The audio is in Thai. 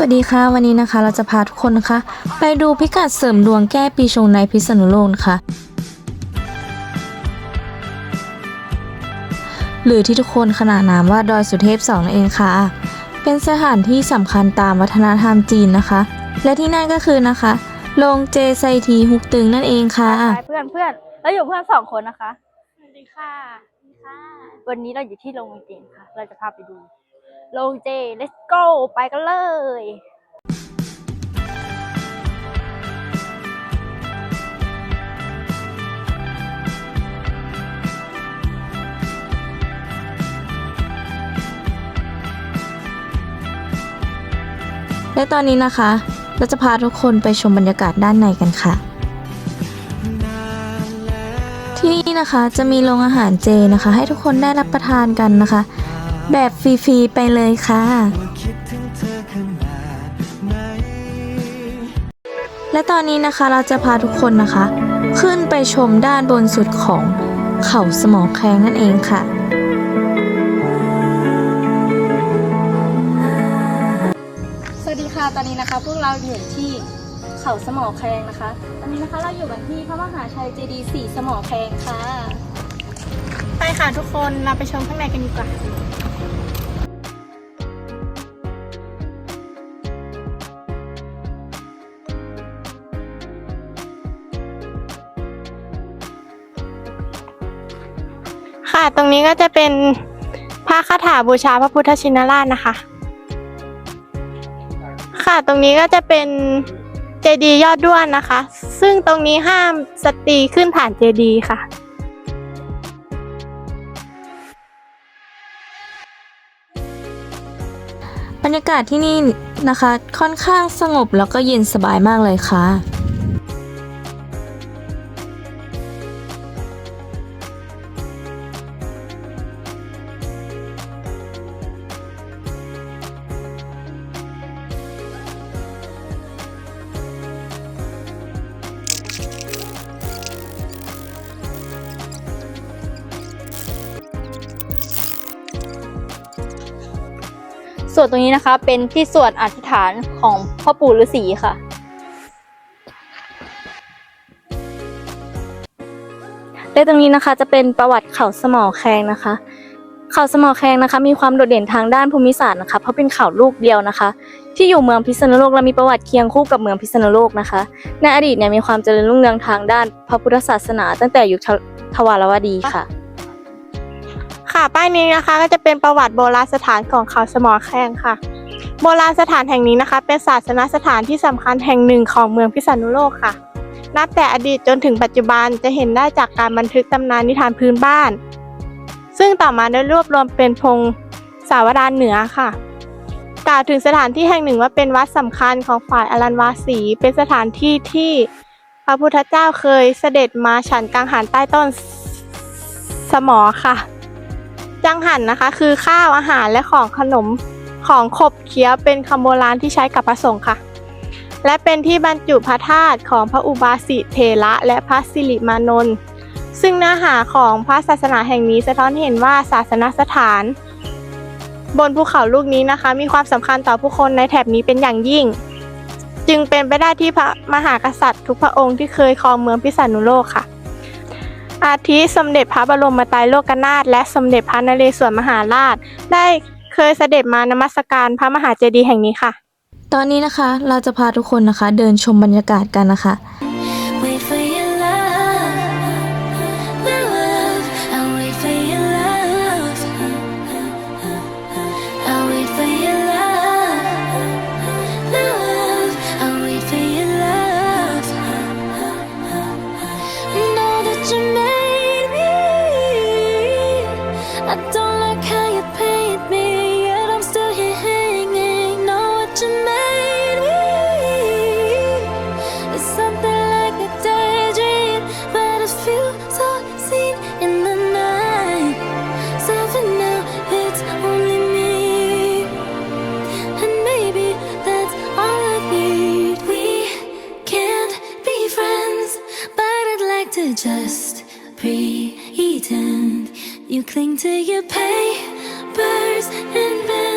วัสดีค่ะ วันนี้นะคะ เราจะพาทุกคนนะคะ ไปดูพิกัดเสริมดวงแก้ปีชงในพิษณุโลกนะคะหรือที่ทุกคนขนานนามว่าดอยสุเทพสองนั่นเองค่ะ เป็นสถานที่สำคัญตามวัฒนธรรมจีนนะคะ และที่นั่นก็คือนะคะโรงเจไซทีฮุกตึงนั่นเองค่ะไปเพื่อนเพื่อนแล้วอยู่เพื่อนสองคนนะคะสวัสดีค่ะสวัสดีค่ะ วันนี้เราอยู่ที่โรงเจค่ะ เราจะพาไปดู โรงเจ let's go ไปกันเลยและตอนนี้นะคะ เราจะพาทุกคนไปชมบรรยากาศด้านในกันค่ะ ที่นี่นะคะจะมีโรงอาหารเจนะคะ ให้ทุกคนได้รับประทานกันนะคะ แบบฟรีๆไปเลยค่ะ และตอนนี้นะคะเราจะพาทุกคนนะคะ ขึ้นไปชมด้านบนสุดของเขาสมอแคงนั่นเองค่ะสวัสดีค่ะ ตอนนี้นะคะ พวกเราอยู่ที่เขาสมอแคงนะคะ ตอนนี้นะคะเราอยู่กันที่พระมหาชัยเจดีย์สี่สมอแคงค่ะ ไปค่ะทุกคน เราไปชมข้างในกันดีกว่า ค่ะ ตรงนี้ก็จะเป็นพระคาถาบูชาพระพุทธชินราชนะคะ ค่ะ ตรงนี้ก็จะเป็นเจดีย์ยอดด้วนนะคะ ซึ่งตรงนี้ห้ามสตรีขึ้นฐานเจดีย์ค่ะ บรรยากาศที่นี่นะคะ ค่อนข้างสงบแล้วก็เย็นสบายมากเลยค่ะ ส่วนตรงนี้นะคะเป็นที่สวดอธิษฐานของพ่อปู่ฤาษีค่ะ และตรงนี้นะคะจะเป็นประวัติเขาสมอแคงนะคะ เขาสมอแคงนะคะ มีความโดดเด่นทางด้านภูมิศาสตร์นะคะ เพราะเป็นเขาลูกเดียวนะคะ ที่อยู่เมืองพิษณุโลกและมีประวัติเคียงคู่กับเมืองพิษณุโลกนะคะ ในอดีตเนี่ยมีความเจริญรุ่งเรืองทางด้านพระพุทธศาสนา ตั้งแต่ยุคทวารวดีค่ะ ค่ะ ป้ายนี้นะคะก็จะเป็นประวัติโบราณสถานของเขาสมอแคงค่ะ โบราณสถานแห่งนี้นะคะ เป็นศาสนสถานที่สำคัญแห่งหนึ่งของเมืองพิษณุโลกค่ะ นับแต่อดีตจนถึงปัจจุบันจะเห็นได้จากการบันทึกตำนานนิทานพื้นบ้าน ซึ่งต่อมาได้รวบรวมเป็นพงสาวดารเหนือค่ะกล่าวถึงสถานที่แห่งหนึ่งว่าเป็นวัดสำคัญของฝ่ายอรันวาสี เป็นสถานที่ที่พระพุทธเจ้าเคยเสด็จมาฉันกังหันใต้ต้นสมอค่ะ จังหันนะคะ คือข้าวอาหารและของขนมของขบเคี้ยวเป็นคำโบราณที่ใช้กับพระสงฆ์ค่ะ และเป็นที่บรรจุพระธาตุของพระอุบาสิเถระและพระสิริมานนท์ซึ่งเนื้อหาของพระศาสนาแห่งนี้สะท้อนเห็นว่าศาสนสถาน บนภูเขาลูกนี้นะคะ มีความสำคัญต่อผู้คนในแถบนี้เป็นอย่างยิ่ง จึงเป็นไปได้ที่พระมหากษัตริย์ทุกพระองค์ที่เคยครองเมืองพิษณุโลกค่ะ อาทิสมเด็จพระบรมไตรโลกนาถและสมเด็จพระนเรศวรมหาราช ได้เคยเสด็จมานมัสการพระมหาเจดีย์แห่งนี้ค่ะ ตอนนี้นะคะเราจะพาทุกคนนะคะ เดินชมบรรยากาศกันนะคะ you cling to your papers and.